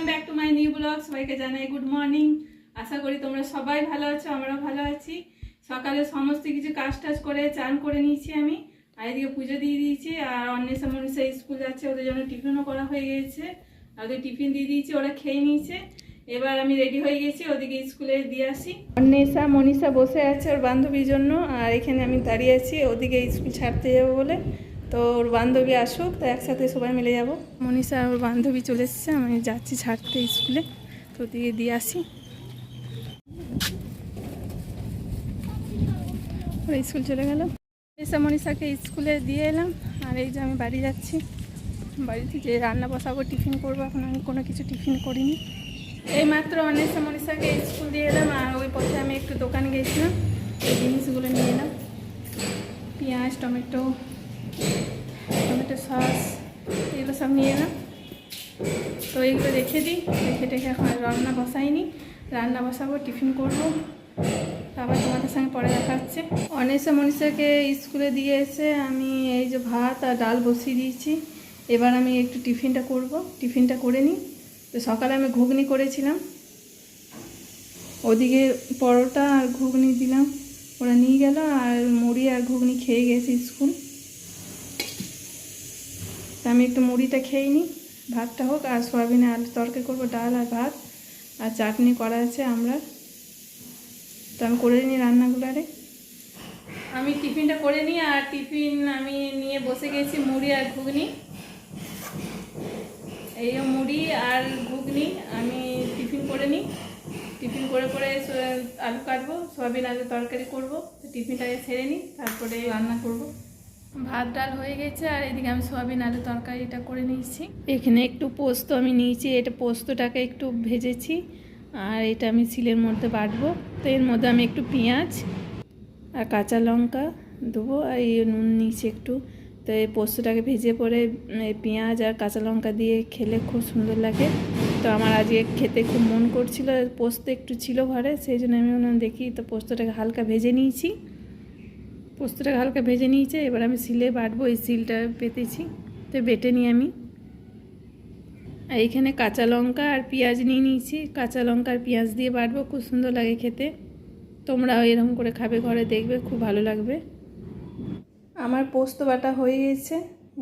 Welcome back to my new blog সবাইকে জানাই good morning আশা করি তোমরা সবাই ভালো আছো, আমরাও ভালো আছি। সকালে সমস্ত কিছু কাজ টাজ করে, চান করে নিয়েছি আমি। আর এদিকে পুজো দিয়ে দিয়েছি, আর অন্বেষা মনীষা স্কুল যাচ্ছে, ওদের জন্য টিফিনও করা হয়ে গেছে। আর ওদের টিফিন দিয়ে দিয়েছি, ওরা খেয়ে নিয়েছে। এবার আমি রেডি হয়ে গেছি, ওদিকে স্কুলে দিয়ে আসি। অন্বেষা, মনীষা বসে আছে ওর বান্ধবীর জন্য, আর এখানে আমি দাঁড়িয়ে আছি, ওদিকে স্কুল ছাড়তে যাব বলে। তো ওর বান্ধবী আসুক, তো একসাথে সবাই মিলে যাব। মনীষা ওর বান্ধবী চলে এসেছে, আমি যাচ্ছি ছাড়তে স্কুলে। তো ওদিকে দিয়ে আসি। ওরা স্কুল চলে গেল। মনীষা, মনীষাকে স্কুলে দিয়ে এলাম, আর এই যে আমি বাড়ি যাচ্ছি। বাড়িতে যে রান্না বসাবো, টিফিন করব, এখন আমি কোনো কিছু টিফিন করিনি। এই মাত্র অনেসা মনীষাকে স্কুল দিয়ে এলাম, আর ওই পথে আমি একটু দোকানে গিয়েছিলাম এই জিনিসগুলো নিয়ে এলাম। পেঁয়াজ, টমেটো টমেটো সস, এগুলো সব নিয়ে এলাম। তো এইগুলো রেখে দিই, রেখে টেখে এখন রান্না বসাইনি। রান্না বসাবো, টিফিন করব। তারপর তোমাদের সঙ্গে পরে দেখা হচ্ছে। মনীষাকে স্কুলে দিয়ে এসে আমি এই যে ভাত আর ডাল বসিয়ে দিয়েছি। এবার আমি একটু টিফিনটা করব। টিফিনটা করে নিই। তো সকালে আমি ঘুগনি করেছিলাম। ওদিকে পরোটা আর ঘুগনি দিলাম। ওরা নিয়ে গেল আর মুড়ি আর ঘুগনি খেয়ে গেছে স্কুল। তা আমি একটু মুড়িটা খেয়ে নিই। ভাতটা হোক, আর সয়াবিনে আলু তরকারি করব, ডাল আর ভাত, আর চাটনি করা আছে আমরা। তো আমি করে নিই রান্নাগুলো আরে। আমি টিফিনটা করে নিই, আর টিফিন আমি নিয়ে বসে গেছি মুড়ি আর ঘুগনি। এই মুড়ি আর ঘুগনি, আমি টিফিন করে নিই। টিফিন করে করে আলু কাটবো, সয়াবিন আলু তরকারি করব তো টিফিনটাকে ছেড়ে নিই, তারপরে রান্না করব। ভাত ডাল হয়ে গেছে, আর এদিকে আমি সয়াবিন আলু তরকারিটা করে নিয়েছি। এখানে একটু পোস্ত আমি নিয়েছি, এটা পোস্তটাকে একটু ভেজেছি, আর এটা আমি সিলের মধ্যে বাটবো। তো এর মধ্যে আমি একটু পেঁয়াজ আর কাঁচা লঙ্কা দেবো, আর এই নুন নিয়েছি একটু। তো এই পোস্তটাকে ভেজে পরে পেঁয়াজ আর কাঁচা লঙ্কা দিয়ে খেলে খুব সুন্দর লাগে। তো আমার আজকে খেতে খুব মন করছিল পোস্ত একটু ছিল ঘরে, সেই জন্য আমি দেখি তো পোস্তটাকে হালকা ভেজে নিয়েছি। পোস্তটাকে হালকা ভেজে নিয়েছে, এবার আমি সিলে বাটবো, এই সিলটা পেতেছি। তো বেটে নিই আমি। আর এইখানে কাঁচা লঙ্কা আর পেঁয়াজ নিয়ে নিয়েছি। কাঁচা লঙ্কা আর পেঁয়াজ দিয়ে বাটবো, খুব সুন্দর লাগে খেতে। তোমরাও এরকম করে খাবে, ঘরে দেখবে, খুব ভালো লাগবে। আমার পোস্ত বাটা হয়ে গেছে।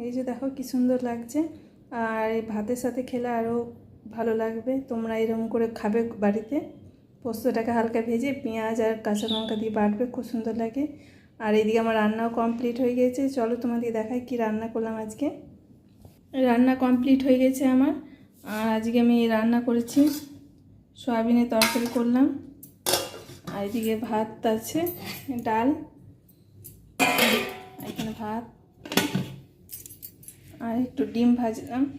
এই যে দেখো কি সুন্দর লাগছে। আর এই ভাতের সাথে খেলে আরও ভালো লাগবে। তোমরা এরকম করে খাবে বাড়িতে। পোস্তটাকে হালকা ভেজে পেঁয়াজ আর কাঁচা লঙ্কা দিয়ে বাটবে, খুব সুন্দর লাগে। আর এইদিকে আমার রান্নাও কমপ্লিট হয়ে গেছে। চলো তোমাদের দেখাই কি রান্না করলাম আজকে। রান্না কমপ্লিট হয়ে গেছে আমার। আর আজকে আমি রান্না করেছি, সয়াবিনের তরকারি করলাম। আর এদিকে ভাত আছে, ডাল এখানে ভাত। আর একটু ডিম ভাজলাম।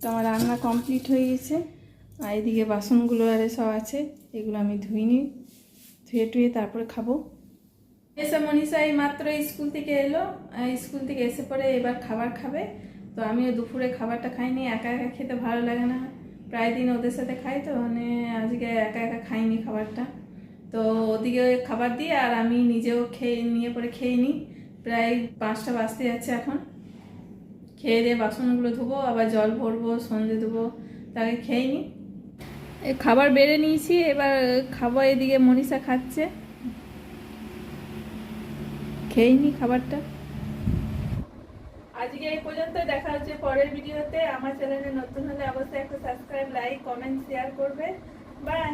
তো আমার রান্না কমপ্লিট হয়ে গেছে। আর এদিকে বাসনগুলো আরে সব আছে, এগুলো আমি ধুইনি। ধুয়ে টুয়ে তারপরে খাব। এসে মনীষা এই মাত্র স্কুল থেকে এলো স্কুল থেকে এসে পরে এবার খাবার খাবে। তো আমিও দুপুরে খাবারটা খাইনি, একা একা খেতে ভালো লাগে না। প্রায় দিন ওদের সাথে খাই তো মানে আজকে একা একা খাইনি খাবারটা। তো ওদিকে খাবার দিয়ে আর আমি নিজেও খেয়ে, নিয়ে পরে খেয়ে নিই। প্রায় পাঁচটা বাজতে যাচ্ছে এখন। খেয়ে দিয়ে বাসনগুলো ধোবো, আবার জল ভরবো, সন্ধে দেবো তাকে খেয়ে নিই। খাবার বেড়ে নিয়েছি, এবার খাব এদিকে মনীষা খাচ্ছে। খেয়ে নি খাবারটা। আজকে এই পর্যন্ত দেখা হচ্ছে পরের ভিডিওতে। আমার চ্যানেলে নতুন হলে অবশ্যই একটা সাবস্ক্রাইব লাইক কমেন্ট শেয়ার করবে। বাই